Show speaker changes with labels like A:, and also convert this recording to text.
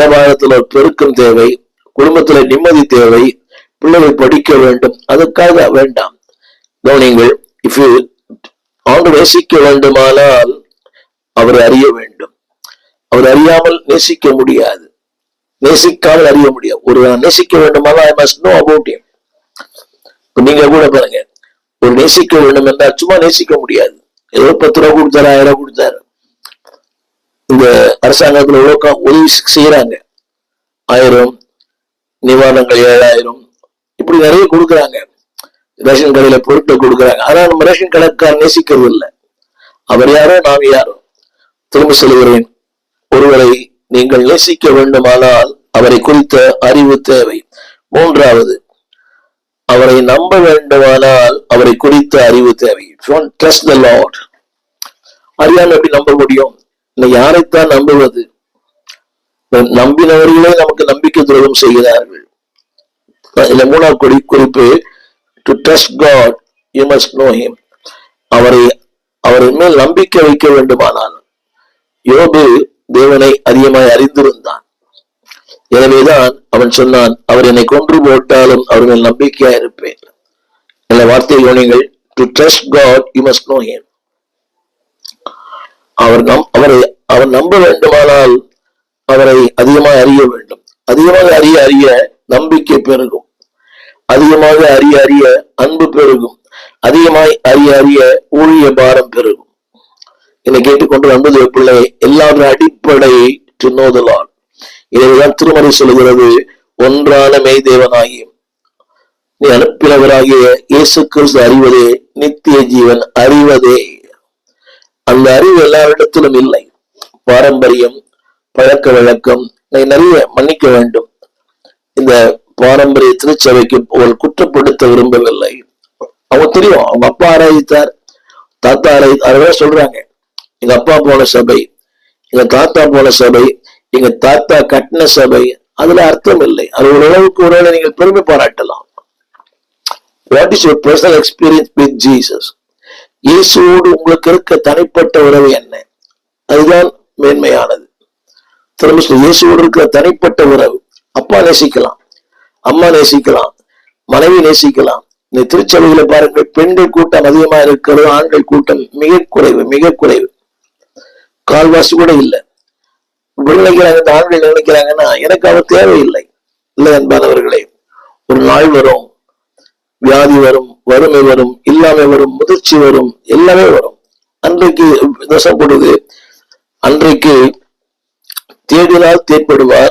A: வியாபாரத்துல பெருக்கம் தேவை குடும்பத்துல நிம்மதி தேவை பிள்ளைகள் படிக்க வேண்டும். அதுக்காக வேண்டாம். கவனிங்கள் இஃப் யூ ஆண்டு நேசிக்க வேண்டுமானால் அவரை அறிய வேண்டும். அவர் அறியாமல் நேசிக்க முடியாது. நேசிக்காமல் அறிய முடியாது. ஒரு நேசிக்க வேண்டுமானால் ஐ மஸ்ட் நோ அபவுட் நீங்க கூட பாருங்க. ஒரு நேசிக்க வேண்டும் என்றால் சும்மா நேசிக்க முடியாது. ஏதோ பத்து ரூபா கொடுத்தாரு ஆயிரம் ரூபாய் கொடுத்தாரு? இந்த அரசாங்கத்துல எவ்வளவு உதவி செய்யறாங்க ஆயிரம் நிவாரணங்கள் ஏழாயிரம் இப்படி நிறைய கொடுக்குறாங்க. ரேஷன் கடையில பொருட்கள் கொடுக்குறாங்க. ஆனா நம்ம ரேஷன் கடைக்காரர் நேசிக்கிறது இல்லை. அவர் யாரோ நாம் யாரோ. திரும்ப செல்கிறேன் ஒருவரை நீங்கள் நேசிக்க வேண்டுமானால் அவரை குறித்த அறிவு தேவை. மூன்றாவது அவரை நம்ப வேண்டுமானால் அவரை குறித்த அறிவு தேவை. ட்ரஸ்ட் த லார்ட் அறியாம எப்படி நம்ப முடியும்? இன்னைக்கு யாரைத்தான் நம்புவது? நம்பினவர்களே நமக்கு நம்பிக்கை துரோகம் செய்கிறார்கள். இந்த மூணாவது கொடி குறிப்பு to trust God you must know him அவரை அவரின் மேல் நம்பிக்கை வைக்க வேண்டுமானால் யோபு தேவனை அதிகமாய் அறிந்திருந்தான். எனவேதான் அவன் சொன்னான் அவர் என்னை கொன்று போட்டாலும் அவர் மேல் நம்பிக்கையா இருப்பேன். இந்த வார்த்தை கவனிங்கள் to trust God you must know him அவர் நம் அவரை அவர் நம்ப வேண்டுமானால் அவரை அதிகமாக அறிய வேண்டும். அதிகமாக அறிய அறிய நம்பிக்கை பெருகும். அதிகமாக அறிய அறிய அன்பு பெருகும். அதிகமாய் அறிய அறிய ஊழிய பாரம் பெருகும். என்னை கேட்டுக்கொண்டு வந்தது பிள்ளை எல்லாரும் அடிப்படை டு நோ த லார்ட் இதைதான் திருமறை சொல்கிறது ஒன்றான மெய்தேவனாகி நீ அனுப்பினவராகிய இயேசு கிறிஸ்து அறிவதே நித்திய ஜீவன் அறிவதே. அந்த அறிவு எல்லாரிடத்திலும் இல்லை. பாரம்பரியம் பழக்க வழக்கம் நிறைய மன்னிக்க வேண்டும். இந்த பாரம்பரிய திருச்சபைக்கு அவள் குற்றப்படுத்த விரும்பவில்லை. அவங்க தெரியும் அவங்க அப்பா ஆராய்த்தார் தாத்தா ஆராய் சொல்றாங்க. எங்க அப்பா போன சபை எங்க தாத்தா போன சபை எங்க தாத்தா கட்டின சபை அதுல அர்த்தம் இல்லை. அது ஓரளவுக்கு ஒருவேளை நீங்கள் பெருமை பாராட்டலாம். What is your personal experience with Jesus இயேசுவோடு உங்களுக்கு இருக்க தனிப்பட்ட உறவு என்ன? அதுதான் மேன்மையானது. திரும்ப இயேசுவோடு இருக்கிற தனிப்பட்ட உறவு. அப்பா நேசிக்கலாம் அம்மா நேசிக்கலாம் மனைவி நேசிக்கலாம். இந்த திருச்சபையில பாருங்கள் பெண்கள் கூட்டம் அதிகமா இருக்கிறது ஆண்கள் கூட்டம் மிக குறைவு மிக குறைவு. கால்வாசி கூட இல்லை. நினைக்கிறாங்க இந்த ஆண்கள் நினைக்கிறாங்கன்னா எனக்கு அவர் தேவையில்லை. இல்லை அன்பானவர்களே ஒரு நாள் வரும் வியாதி வரும் வறுமை வரும் இல்லாமை வரும் முதிர்ச்சி வரும் எல்லாமே வரும். அன்றைக்கு தசப்படுது அன்றைக்கு தேடினால் தேர்ப்படுவார்.